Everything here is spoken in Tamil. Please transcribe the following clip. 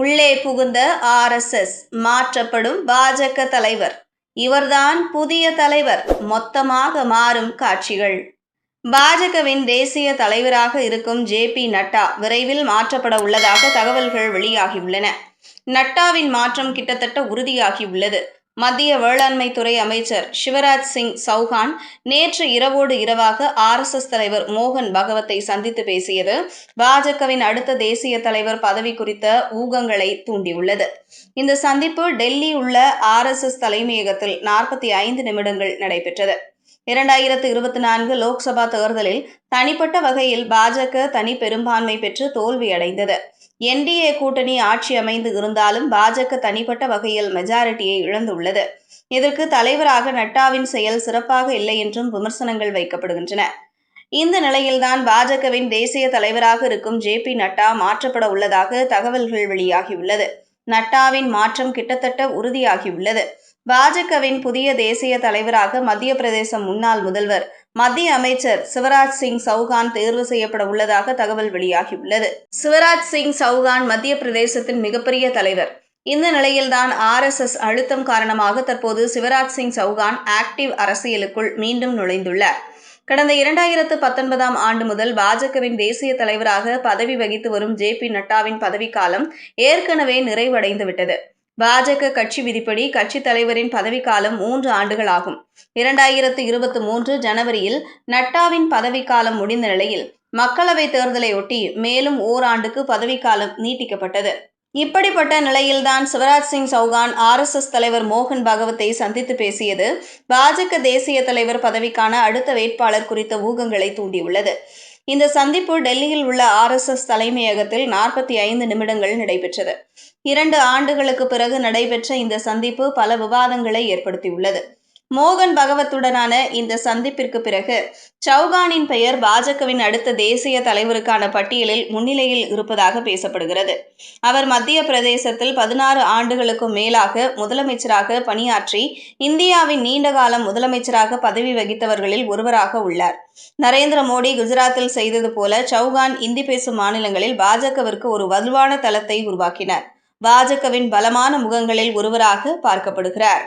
உள்ளே புகுந்த ஆர்எஸ்எஸ் மாற்றப்படும் பாஜக தலைவர். இவர்தான் புதிய தலைவர். மொத்தமாக மாறும் காட்சிகள். பாஜகவின் தேசிய தலைவராக இருக்கும் ஜே பி நட்டா விரைவில் மாற்றப்பட உள்ளதாக தகவல்கள் வெளியாகியுள்ளன. நட்டாவின் மாற்றம் கிட்டத்தட்ட உறுதியாகியுள்ளது. மத்திய வேளாண்மை துறை அமைச்சர் சிவராஜ் சிங் சௌகான் நேற்று இரவோடு இரவாக ஆர்எஸ்எஸ் தலைவர் மோகன் பகவத்தை சந்தித்து பேசியது. பாஜகவின் அடுத்த தேசிய தலைவர் பதவி குறித்த ஊகங்களை தூண்டியுள்ளது. இந்த சந்திப்பு டெல்லி உள்ள ஆர்எஸ்எஸ் தலைமையகத்தில் நாற்பத்தி ஐந்து நிமிடங்கள் நடைபெற்றது. இரண்டாயிரத்து இருபத்தி நான்கு லோக்சபா தேர்தலில் தனிப்பட்ட வகையில் பாஜக தனி பெரும்பான்மை பெற்று தோல்வியடைந்தது. என்டிஏ கூட்டணி ஆட்சி அமைந்து இருந்தாலும் பாஜக தனிப்பட்ட வகையில் மெஜாரிட்டியை இழந்துள்ளது. இதற்கு தலைவராக நட்டாவின் செயல் சிறப்பாக இல்லை என்றும் விமர்சனங்கள் வைக்கப்படுகின்றன. இந்த நிலையில்தான் பாஜகவின் தேசிய தலைவராக இருக்கும் ஜே பி நட்டா மாற்றப்பட உள்ளதாக தகவல்கள் வெளியாகியுள்ளது. நட்டாவின் மாற்றம் கிட்டத்தட்ட உறுதியாகியுள்ளது. பாஜகவின் புதிய தேசிய தலைவராக மத்திய பிரதேச முன்னாள் முதல்வர் மத்திய அமைச்சர் சிவராஜ் சிங் சௌகான் தேர்வு செய்யப்பட உள்ளதாக தகவல் வெளியாகியுள்ளது. சிவராஜ் சிங் சௌகான் மத்திய பிரதேசத்தின் மிகப்பெரிய தலைவர். இந்த நிலையில்தான் ஆர்எஸ்எஸ் அழுத்தம் காரணமாக தற்போது சிவராஜ் சிங் சௌகான் ஆக்டிவ் அரசியலுக்குள் மீண்டும் நுழைந்துள்ளார். கடந்த இரண்டாயிரத்து பத்தொன்பதாம் ஆண்டு முதல் பாஜகவின் தேசிய தலைவராக பதவி வகித்து வரும் ஜே பி நட்டாவின் பதவிக்காலம் ஏற்கனவே நிறைவடைந்துவிட்டது. பாஜக கட்சி விதிப்படி கட்சித் தலைவரின் பதவிக்காலம் மூன்று ஆண்டுகள் ஆகும் இரண்டாயிரத்து இருபத்தி மூன்று ஜனவரியில் நட்டாவின் பதவிக்காலம் முடிந்த நிலையில் மக்களவைத் தேர்தலையொட்டி மேலும் ஓராண்டுக்கு பதவிக்காலம் நீட்டிக்கப்பட்டது. இப்படிப்பட்ட நிலையில்தான் சிவராஜ் சிங் சௌகான் ஆர்எஸ்எஸ் தலைவர் மோகன் பகவத்தை சந்தித்து பேசியது. பாஜக தேசிய தலைவர் பதவிக்கான அடுத்த வேட்பாளர் குறித்த ஊகங்களை தூண்டியுள்ளது. இந்த சந்திப்பு டெல்லியில் உள்ள ஆர்எஸ்எஸ் தலைமையகத்தில் நாற்பத்தி ஐந்து நிமிடங்கள் நடைபெற்றது. இரண்டு ஆண்டுகளுக்கு பிறகு நடைபெற்ற இந்த சந்திப்பு பல விவாதங்களை ஏற்படுத்தியுள்ளது. மோகன் பகவத்துடனான இந்த சந்திப்பிற்கு பிறகு சௌகானின் பெயர் பாஜகவின் அடுத்த தேசிய தலைவருக்கான பட்டியலில் முன்னிலையில் இருப்பதாக பேசப்படுகிறது. அவர் மத்திய பிரதேசத்தில் பதினாறு ஆண்டுகளுக்கும் மேலாக முதலமைச்சராக பணியாற்றி இந்தியாவின் நீண்டகாலம் முதலமைச்சராக பதவி வகித்தவர்களில் ஒருவராக உள்ளார். நரேந்திர மோடி குஜராத்தில் செய்தது போல சௌகான் இந்தி பேசும் மாநிலங்களில் பாஜகவிற்கு ஒரு வலுவான தளத்தை உருவாக்கினார். பாஜகவின் பலமான முகங்களில் ஒருவராக பார்க்கப்படுகிறார்.